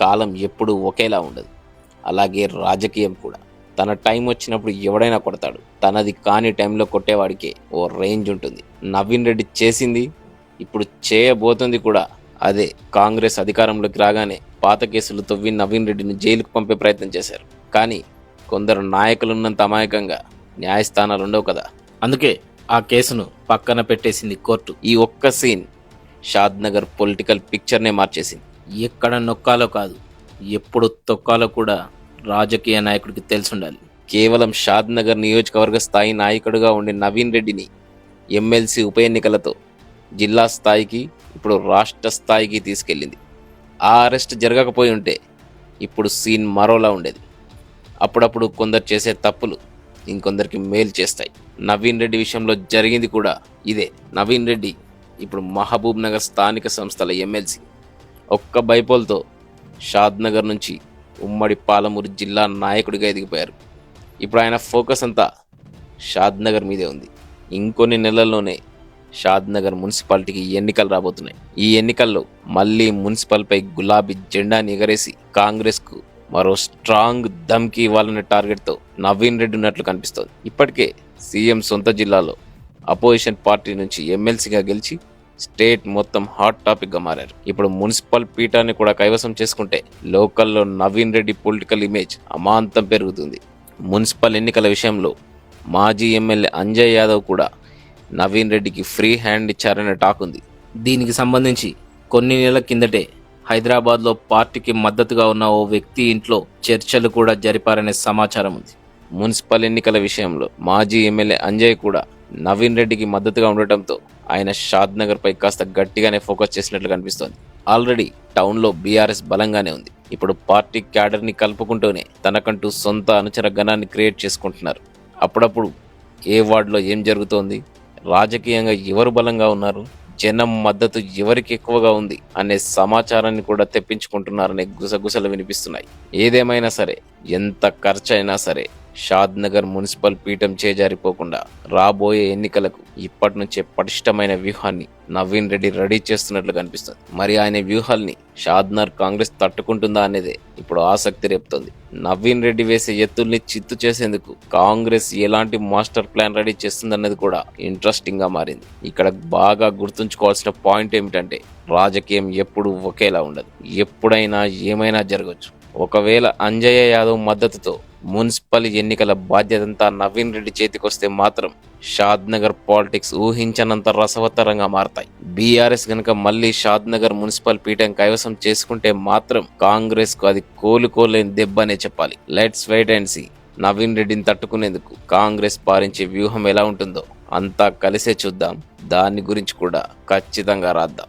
కాలం ఎప్పుడూ ఒకేలా ఉండదు. అలాగే రాజకీయం కూడా. తన టైం వచ్చినప్పుడు ఎవడైనా కొడతాడు. తనది కాని టైంలో కొట్టేవాడికే ఓ రేంజ్ ఉంటుంది. నవీన్ రెడ్డి చేసింది ఇప్పుడు చేయబోతుంది కూడా. అదే కాంగ్రెస్ అధికారంలోకి రాగానే పాత కేసులు తవ్వి నవీన్ రెడ్డిని జైలుకు పంపే ప్రయత్నం చేశారు. కానీ కొందరు నాయకులున్నంత అమాయకంగా న్యాయస్థానాలు ఉండవు కదా. అందుకే ఆ కేసును పక్కన పెట్టేసింది కోర్టు. ఈ ఒక్క సీన్ షాద్ నగర్ పొలిటికల్ పిక్చర్నే మార్చేసింది. ఎక్కడ నొక్కాలో కాదు ఎప్పుడు తొక్కాలో కూడా రాజకీయ నాయకుడికి తెలిసుండాలి. కేవలం షాద్ నగర్ నియోజకవర్గ స్థాయి నాయకుడిగా ఉండే నవీన్ రెడ్డిని ఎమ్మెల్సీ ఉప ఎన్నికలతో జిల్లా స్థాయికి ఇప్పుడు రాష్ట్ర స్థాయికి తీసుకెళ్ళింది. ఆ అరెస్ట్ జరగకపోయి ఉంటే ఇప్పుడు సీన్ మరోలా ఉండేది. అప్పుడప్పుడు కొందరు చేసే తప్పులు ఇంకొందరికి మేలు చేస్తాయి. నవీన్ రెడ్డి విషయంలో జరిగింది కూడా ఇదే. నవీన్ రెడ్డి ఇప్పుడు మహబూబ్ నగర్ స్థానిక సంస్థల ఎమ్మెల్సీ. ఒక్క బైపోల్తో షాద్నగర్ నుంచి ఉమ్మడి పాలమూరు జిల్లా నాయకుడిగా ఎదిగిపోయారు. ఇప్పుడు ఆయన ఫోకస్ అంతా షాద్నగర్ మీదే ఉంది. ఇంకొన్ని నెలల్లోనే షాద్నగర్ మున్సిపాలిటీకి ఎన్నికలు రాబోతున్నాయి. ఈ ఎన్నికల్లో మళ్ళీ మున్సిపల్పై గులాబీ జెండాని ఎగరేసి కాంగ్రెస్కు మరో స్ట్రాంగ్ దమ్కి ఇవ్వాలనే టార్గెట్తో నవీన్ రెడ్డి ఉన్నట్లు కనిపిస్తోంది. ఇప్పటికే సీఎం సొంత జిల్లాలో అపోజిషన్ పార్టీ నుంచి ఎమ్మెల్సీగా గెలిచి స్టేట్ మొత్తం హాట్ టాపిక్గా మారారు. ఇప్పుడు మున్సిపల్ పీఠాన్ని కూడా కైవసం చేసుకుంటే లోకల్లో నవీన్ రెడ్డి పొలిటికల్ ఇమేజ్ అమాంతం పెరుగుతుంది. మున్సిపల్ ఎన్నికల విషయంలో మాజీ ఎమ్మెల్యే అంజయ్ యాదవ్ కూడా నవీన్ రెడ్డికి ఫ్రీ హ్యాండ్ ఇచ్చారనే టాక్ ఉంది. దీనికి సంబంధించి కొన్ని నెలల కిందటే హైదరాబాద్లో పార్టీకి మద్దతుగా ఉన్న ఓ వ్యక్తి ఇంట్లో చర్చలు కూడా జరిపారనే సమాచారం ఉంది. మున్సిపల్ ఎన్నికల విషయంలో మాజీ ఎమ్మెల్యే అంజయ్ కూడా నవీన్ రెడ్డికి మద్దతుగా ఉండటంతో ఆయన షాద్ నగర్ పై కాస్త గట్టిగానే ఫోకస్ చేసినట్లు కనిపిస్తోంది. ఆల్రెడీ టౌన్లో బీఆర్ఎస్ బలంగానే ఉంది. ఇప్పుడు పార్టీ క్యాడర్ని కలుపుకుంటూనే తనకంటూ సొంత అనుచర గణాన్ని క్రియేట్ చేసుకుంటున్నారు. అప్పుడప్పుడు ఏ వార్డులో ఏం జరుగుతోంది? రాజకీయంగా ఎవరు బలంగా ఉన్నారు? జనం మద్దతు ఎవరికి ఎక్కువగా ఉంది? అనే సమాచారాన్ని కూడా తెప్పించుకుంటున్నారనే గుసగుసలు వినిపిస్తున్నాయి. ఏదేమైనా సరే ఎంత ఖర్చైనా సరే షాద్ నగర్ మున్సిపల్ పీఠం చేజారిపోకుండా రాబోయే ఎన్నికలకు ఇప్పటి నుంచే పటిష్టమైన వ్యూహాన్ని నవీన్ రెడ్డి రెడీ చేస్తున్నట్లు కనిపిస్తుంది. మరి ఆయన వ్యూహాల్ని షాద్నగర్ కాంగ్రెస్ తట్టుకుంటుందా అనేదే ఇప్పుడు ఆసక్తి రేపుతోంది. నవీన్ రెడ్డి వేసే ఎత్తుల్ని చిత్తు చేసేందుకు కాంగ్రెస్ ఎలాంటి మాస్టర్ ప్లాన్ రెడీ చేస్తుందన్నది కూడా ఇంట్రెస్టింగ్గా మారింది. ఇక్కడ బాగా గుర్తుంచుకోవాల్సిన పాయింట్ ఏమిటంటే రాజకీయం ఎప్పుడు ఒకేలా ఉండదు. ఎప్పుడైనా ఏమైనా జరగవచ్చు ఒకవేళ అంజయ్య యాదవ్ మద్దతుతో మున్సిపల్ ఎన్నికల బాధ్యతంతా నవీన్ రెడ్డి చేతికొస్తే మాత్రం షాద్ నగర్ పాలిటిక్స్ ఊహించనంత రసవత్తరంగా మారతాయి. బీఆర్ఎస్ గనక మళ్ళీ షాద్ నగర్ మున్సిపల్ పీఠం కైవసం చేసుకుంటే మాత్రం కాంగ్రెస్కు అది కోలుకోలేని దెబ్బనే చెప్పాలి. Let's wait and see. Naveen రెడ్డిని తట్టుకునేందుకు కాంగ్రెస్ పాలించే వ్యూహం ఎలా ఉంటుందో అంతా కలిసే చూద్దాం. దాని గురించి కూడా ఖచ్చితంగా రాద్దాం.